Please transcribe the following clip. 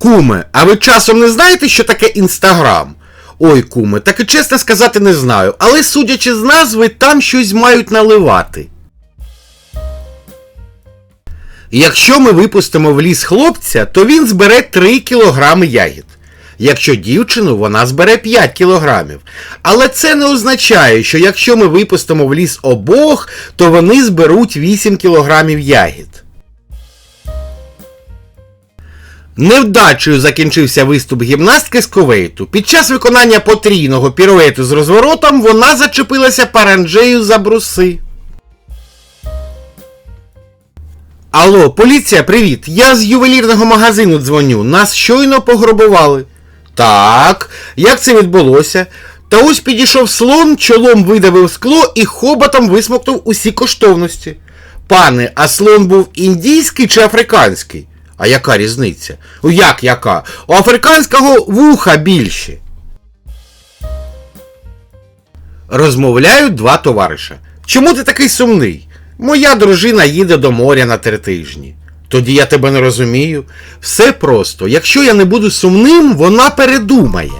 Куме, а ви часом не знаєте, що таке інстаграм? Ой, куме, так і чесно сказати не знаю, але судячи з назви, там щось мають наливати. Якщо ми випустимо в ліс хлопця, то він збере 3 кілограми ягід. Якщо дівчину, вона збере 5 кілограмів. Але це не означає, що якщо ми випустимо в ліс обох, то вони зберуть 8 кілограмів ягід. Невдачею закінчився виступ гімнастки з Кувейту. Під час виконання потрійного піруету з розворотом вона зачепилася паранджею за бруси. Алло, поліція, привіт! Я з ювелірного магазину дзвоню. Нас щойно пограбували. Так, як це відбулося? Та ось підійшов слон, чолом видавив скло і хоботом висмоктав усі коштовності. Пане, а слон був індійський чи африканський? А яка різниця? Ну як яка? У африканського вуха більше. Розмовляють два товариша. Чому ти такий сумний? Моя дружина їде до моря на три тижні. Тоді я тебе не розумію. Все просто. Якщо я не буду сумним, вона передумає.